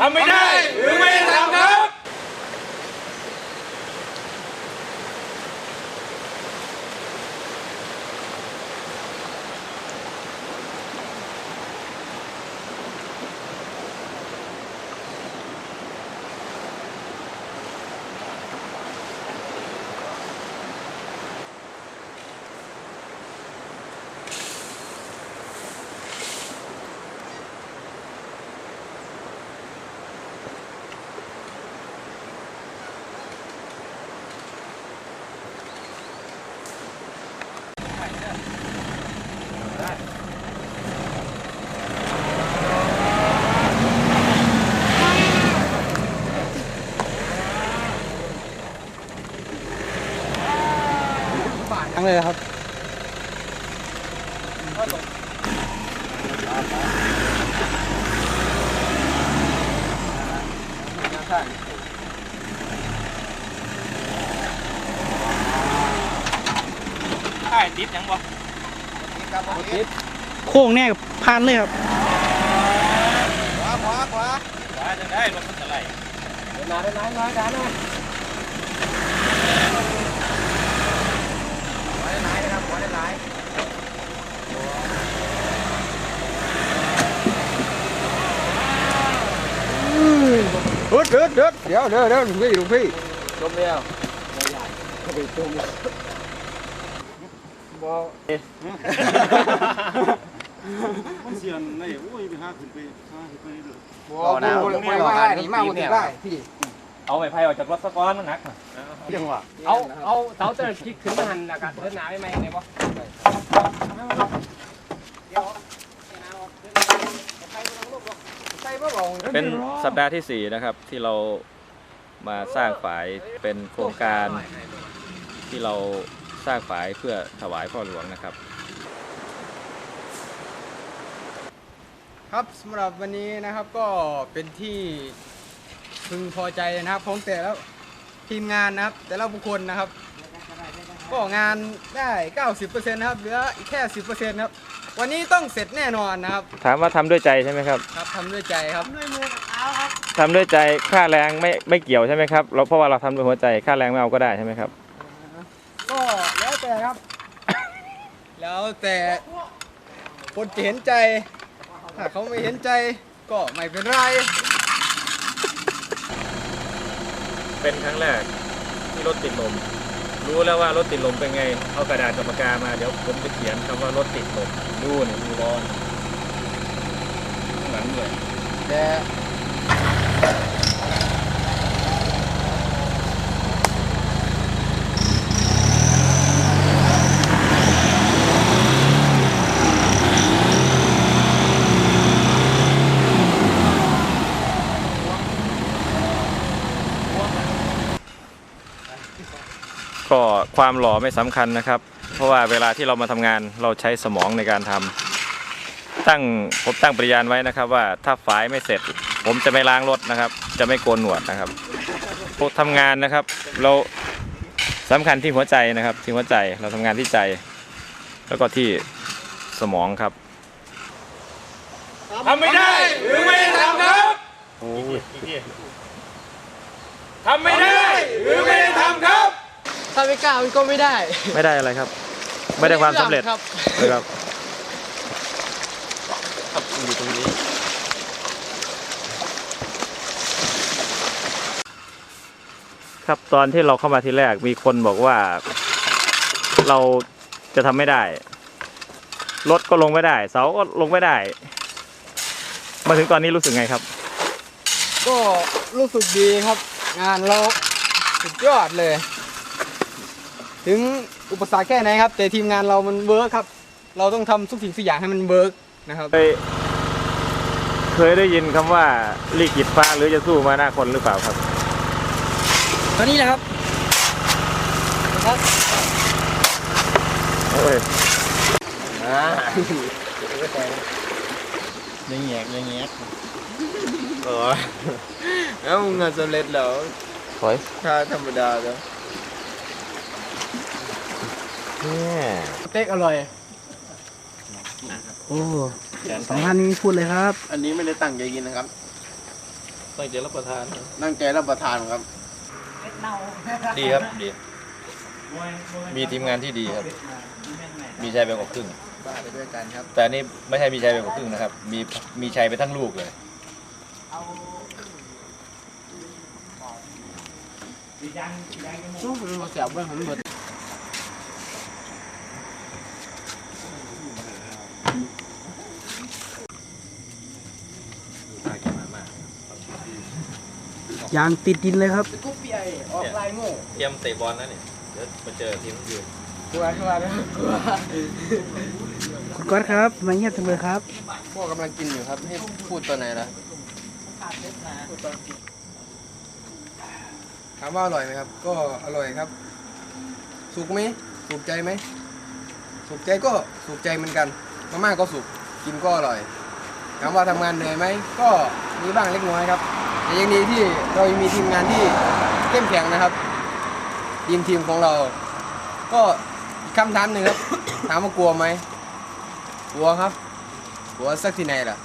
ทำไม่ได้หรือไม่ งเลยครับใช่ติดยังบ่โค้งแน่กับพานเลยครับขวาขวาจะได้รถมันจะไหลนาได้น้อยน้อยด้านน้อยเด็ดเด็ด เด็ดเดี๋ยวเดี๋ยวเดี๋ยวหลวงพี่หลวงพี่จมแล้วมันเสียนในโอ้ยไปหาขึ้นไปหาขึ้นไปเรื่อยบอกนะไม่ว่าหนีมาหมดได้พี่เอาไม้ไผ่ออกจากรถสะก้อนมันหนักน่ะจังหวะเอาเอาเสาเตะพลิกขึ้นมาหันแล้วกันเดินหนาไปไหมเนี่ยบ่ เป็นสัปดาห์ที่ 4 นะครับ ที่เรามาสร้างฝายเป็นโครงการที่เราสร้างฝายเพื่อถวายพ่อหลวงนะครับ ครับสำหรับวันนี้นะครับก็เป็นที่พึงพอใจนะครับของแต่ละทีมงานนะครับ แต่ละบุคคลนะครับ ก็งานได้ 90%นะครับ เหลืออีกแค่ 10%ครับ วันนี้ต้องเสร็จแน่นอนนะครับ ถามว่าทำด้วยใจใช่ไหมครับครับทำด้วยใจครับ ทำด้วยใจค่าแรงไม่ไม่เกี่ยวใช่ไหมครับเราเพราะว่าเราทำด้วยหัวใจค่าแรงไม่เอาก็ได้ใช่ไหมครับ ก็แล้วแต่ครับ แล้วแต่คนจะเห็นใจ ถ้าเขาไม่เห็นใจก็ไม่เป็นไร เป็นครั้งแรกที่รถติดลม รู้แล้วว่ารถติดลมเป็นไง เอากระดาษกับปากกามาเดี๋ยวผมจะเขียนคำว่ารถติดลมดูเนี่ยดูร้อนข้างหลังเลยแต่ ก็ความหล่อไม่สำคัญนะครับ เพราะว่าเวลาที่เรามาทำงานเราใช้สมองในการทำตั้งผมตั้งปริญาณไว้นะครับ ว่าถ้าฝายไม่เสร็จ ผมจะไม่ล้างรถนะครับ จะไม่โกนหนวดนะครับทำงานนะครับ เราสำคัญที่หัวใจนะครับ ที่หัวใจเราทำงานที่ใจ แล้วก็ที่สมองครับทำไม่ได้หรือไม่ได้ทำครับทำไม่ได้หรือไม่ได้ทำครับ ถ้าไม่กล้ามันก็ไม่ได้ ไม่ได้อะไรครับ ไม่ได้ความสำเร็จครับ นะครับครับตอนที่เราเข้ามาทีแรกมีคนบอกว่า เราจะทำไม่ได้ รถก็ลงไม่ได้ เสาก็ลงไม่ได้ มาถึงตอนนี้รู้สึกไงครับ ก็รู้สึกดีครับ งานเราสุดยอดเลย ถึงอุปสรรคแค่ไหนครับ แต่ทีมงานเรามันเวิร์คครับ เราต้องทำทุกสิ่งทุกอย่างให้มันเวิร์กนะครับ เคยเคยได้ยินคำว่าลีกิดฟ้าหรือจะสู้มาหน้าคนหรือเปล่าครับ ตอนนี้แหละครับครับโอ้ยยังแงกยังแงกเออแล้วงานสำเร็จแล้ว ถอยค่าธรรมดาแล้ว เนี่ย สเต็กอร่อย โอ้สองท่านนี้พูดเลยครับ อันนี้ไม่ได้ตั้งใจกินนะครับ ตั้งใจรับประทานนั่งใจรับประทานครับ ดีครับดี มีทีมงานที่ดีครับ มีชัยไปกว่าครึ่ง บ้าไปด้วยกันครับ แต่อันนี่ไม่ใช่มีชัยไปกว่าครึ่งนะครับ มีมีชัยไปทั้งลูกเลยเสียบไว้ผมเบิด ยางติดดินเลยครับกุ๊บใหญ่ออกลายโง่เตรียมเตะบอลนะเนี่ยเดี๋ยวมาเจอทีมอื่นกลัวกลัวนะกลัวคุณก๊อตครับ มาเงียบจังเลยครับ พวกกำลังกินอยู่ครับ ให้พูดตัวไหนล่ะถามว่าอร่อยไหมครับ ก็อร่อยครับ สุกไหมสุกใจไหมสุกใจก็สุกใจเหมือนกันมาม่าก็สุกกินก็อร่อยถามว่าทำงานเหนื่อยไหมก็มีบ้างเล็กน้อยครับ แต่ยังดีที่เรายังมีทีมงานที่เข้มแข็งนะครับ ทีมทีมของเรา ก็อีกคำถามหนึ่งครับ ถามว่ากลัวไหมกลัวครับกลัวสักที่ไหนล่ะ